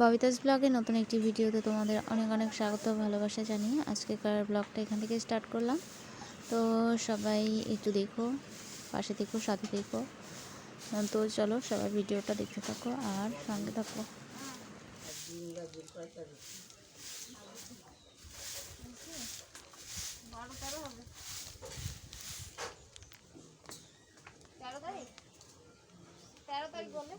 ববিতাস ব্লগে নতুন একটি ভিডিওতে তোমাদের অনেক অনেক স্বাগত ভালোবাসা জানিয়ে আজকেকার ব্লগটা এখান থেকে স্টার্ট করলাম। তো সবাই একটু দেখো, পাশে দেখো, সাথে দেখো। তো চলো সবাই ভিডিওটা দেখতে থাকো আর সঙ্গে থাকো। তেরো তারিখ? তেরো তারিখ বলে?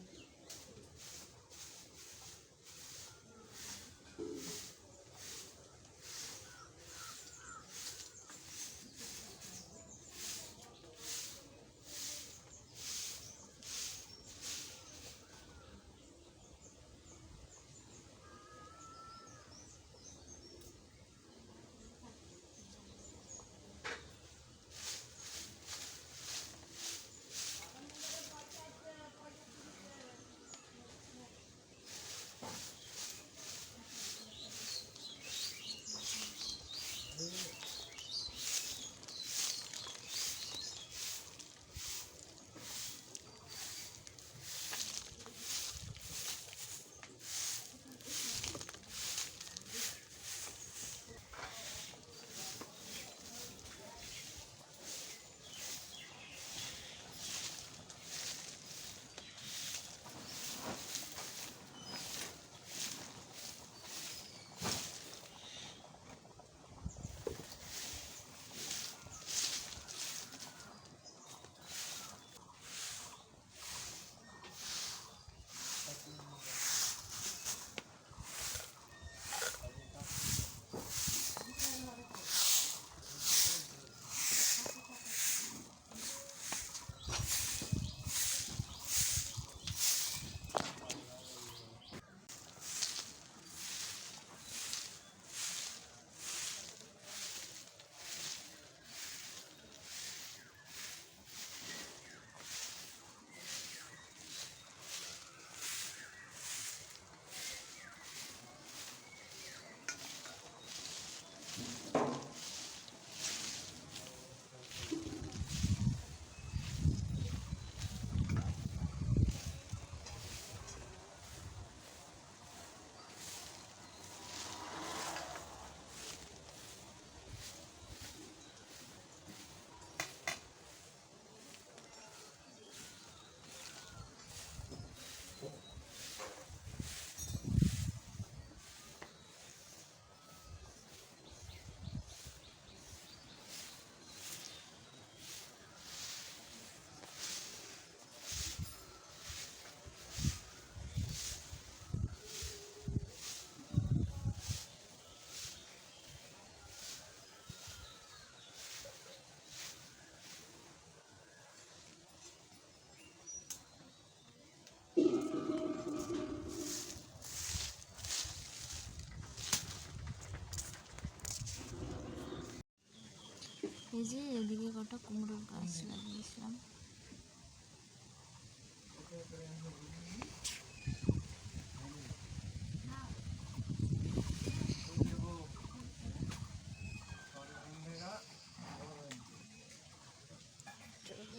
এই যে এদিকে কটা কুমড়োর গাছ লাগিয়েছিলাম।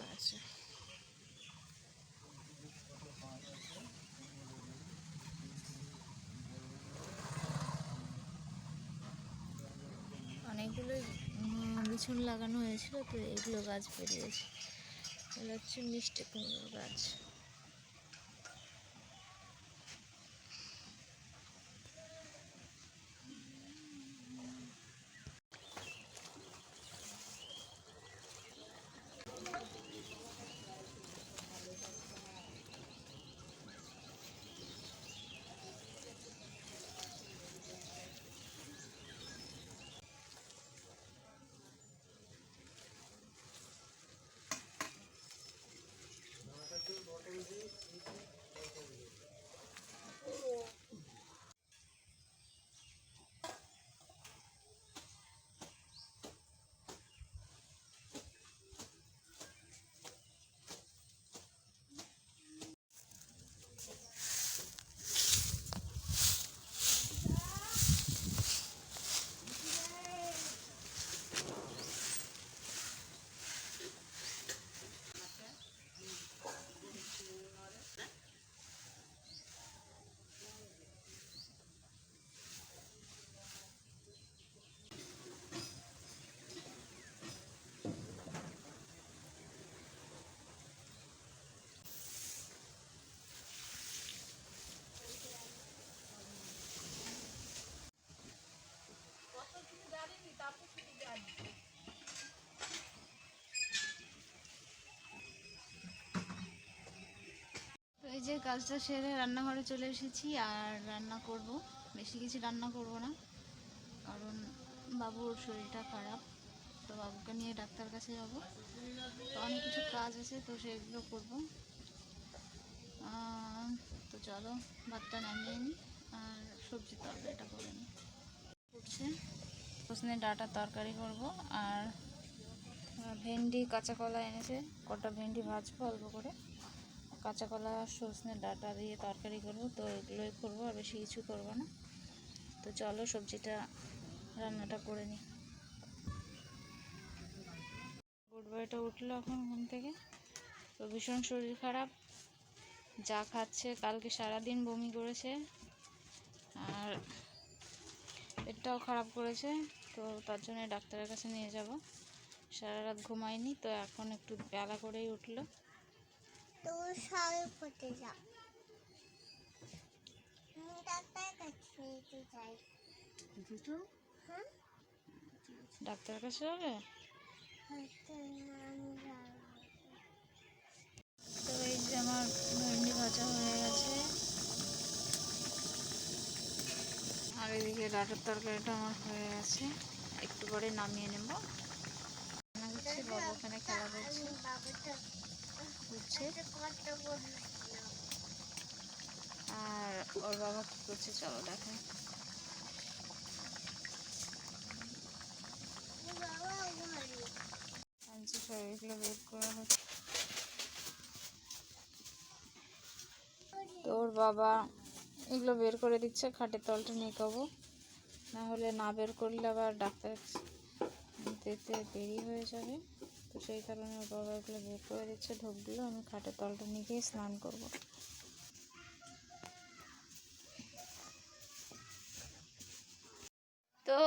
আছে অনেকগুলো উম, বিছুন লাগানো হয়েছিল তো এগুলো গাছ বেরিয়েছে। এগুলো হচ্ছে মিষ্টি কুমড়োর গাছ। এই যে কাজটা সেরে রান্নাঘরে চলে এসেছি আর রান্না করব। বেশি কিছু রান্না করব না, কারণ বাবুর শরীরটা খারাপ, তো বাবুকে নিয়ে ডাক্তার কাছে যাব। তো অনেক কিছু কাজ আছে, তো সেগুলো করব। তো চলো, ভাতটা নামিয়ে নিই, আর সবজি তরকারিটা করে নিচ্ছে সজনে ডাটা তরকারি করব আর ভেন্ডি কাঁচা কলা এনেছে কটা ভেন্ডি ভাজবো অল্প করে কাঁচা কলা সজনে ডাটা দিয়ে তরকারি করব তো এগুলোই করব আর বেশি কিছু করব না তো চলো সবজিটা রান্নাটা করে নিই গুড উঠল এখন ঘুম থেকে। তো ভীষণ শরীর খারাপ। যা খাচ্ছে, কালকে সারাদিন বমি করেছে। আর পেটটাও খারাপ করেছে তো তার জন্য ডাক্তারের কাছে নিয়ে যাব। সারা রাত ঘুমায়নি তো এখন একটু বেলা করেই উঠল। হ্যাঁ? ডাক্তারের কাছে যাব? তো এই যে আমার ভেন্ডি ভাজা হয়ে গেছে। আর এদিকে ডাটার তরকারিটা আমার হয়ে গেছে। একটু পরে নামিয়ে নেব। করছি বাবু ওখানে খেলা করছে। আর ওর বাবা কি করছে চলো বাবা সব বের করা হচ্ছে তো ওর বাবা এগুলো বের করে দিচ্ছে, খাটের তলটা নিকাবো না হলে না বের করলে আবার ডাক্তার দিতে দেরি হয়ে যাবে। তো সেই কারণে ওর বাবা এগুলো বের করে দিচ্ছে ঢোকগুলো আমি খাটের তলটা নিয়ে স্নান করব। তো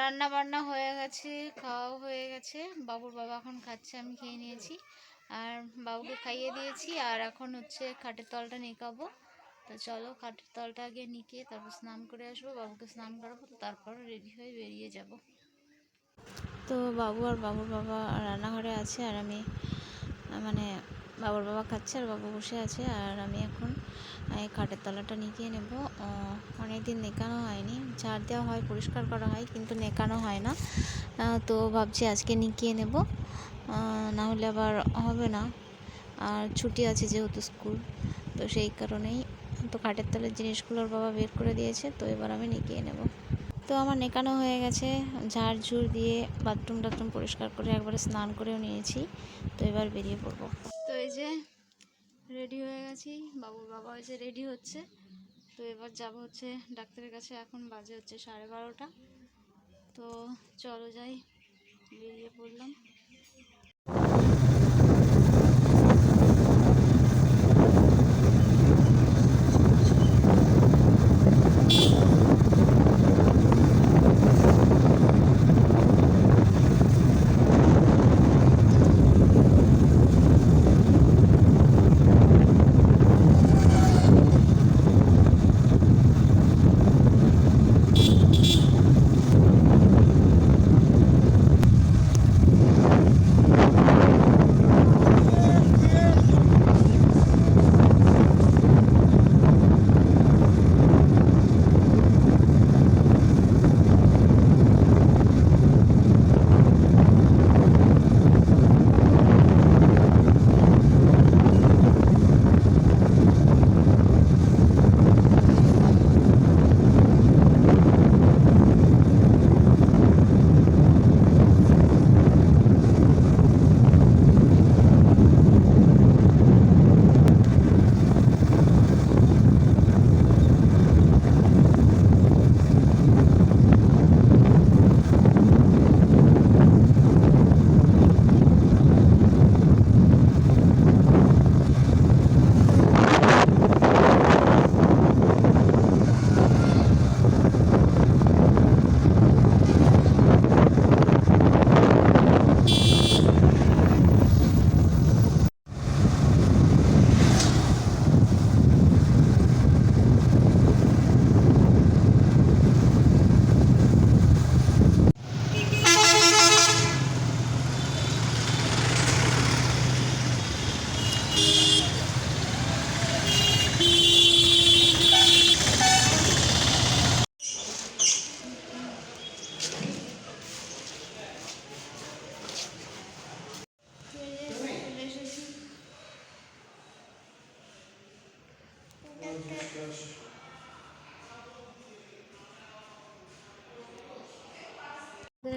রান্না বান্না হয়ে গেছে, খাওয়াও হয়ে গেছে। বাবুর বাবা এখন খাচ্ছে, আমি খেয়ে নিয়েছি। আর বাবুকে খাইয়ে দিয়েছি, আর এখন হচ্ছে খাটের তলটা নিকাবো তো চলো খাটের তলটা আগে নিকে, তারপর স্নান করে আসব, বাবুকে স্নান করাবো, তো তারপর রেডি হয়ে বেরিয়ে যাব। তো বাবু আর বাবুর বাবা রান্নাঘরে আছে, আর আমি মানে বাবুর বাবা খাচ্ছে আর বাবু বসে আছে, আর আমি এখন, এই খাটের তলাটা নিকিয়ে নেব। অনেক দিন নেকানো হয়নি, ঝাড় দেওয়া হয়, পরিষ্কার করা হয়, কিন্তু নেকানো হয় না। তো ভাবছি আজকে নিকিয়ে নেব। না হলে আবার হবে না। আর ছুটি আছে যেহেতু স্কুল, তো সেই কারণেই তো খাটের তলের জিনিসগুলোর বাবা বের করে দিয়েছে, তো এবার আমি নিকিয়ে নেব। তো আমার নেকানো হয়ে গেছে, ঝাড় ঝুড় দিয়ে বাথরুম টাথরুম পরিষ্কার করে একবারে স্নান করেও নিয়েছি, তো এবার বেরিয়ে পড়ব। তো এই যে রেডি হয়ে গেছি, বাবুর বাবা হয়েছে রেডি হচ্ছে, তো এবার যাব হচ্ছে ডাক্তারের কাছে, এখন বাজে হচ্ছে সাড়ে বারোটা। তো চলো যাই, বেরিয়ে পড়লাম।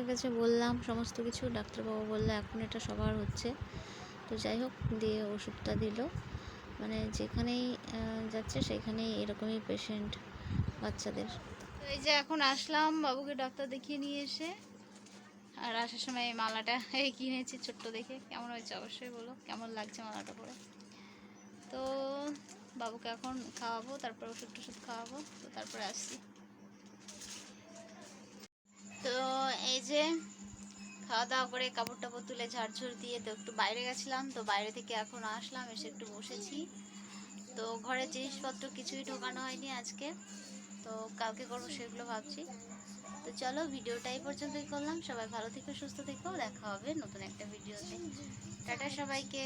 ডাক্তারের কাছে বললাম, সমস্ত কিছু ডাক্তারবাবু বলল, এখন এটা সবার হচ্ছে। তো যাই হোক, দিয়ে ওষুধটা দিল। মানে যেখানেই যাচ্ছে সেখানেই এরকমই পেশেন্ট বাচ্চাদের। তো এই যে এখন আসলাম, বাবুকে ডাক্তার দেখিয়ে নিয়ে এসে। আর আসার সময় এই মালাটা এই কিনেছি ছোট্ট দেখে। কেমন হয়েছে অবশ্যই বলো, কেমন লাগছে মালাটা পরে? তো বাবুকে এখন খাওয়াবো, তারপর ওষুধ টষুধ খাওয়াবো, তো তারপরে আসছি। তো এই যে খাওয়া দাওয়া করে কাপড় টাপড় তুলে ঝাড়ঝুড় দিয়ে তো একটু বাইরে গেছিলাম, তো বাইরে থেকে এখন আসলাম, এসে একটু বসেছি। তো ঘরের জিনিসপত্র কিছুই ঢোকানো হয়নি আজকে, তো কালকে করব সেগুলো ভাবছি। তো চলো ভিডিওটা এই পর্যন্তই করলাম, সবাই ভালো থেকো, সুস্থ থেকো, দেখা হবে নতুন একটা ভিডিওতে। টাটা সবাইকে।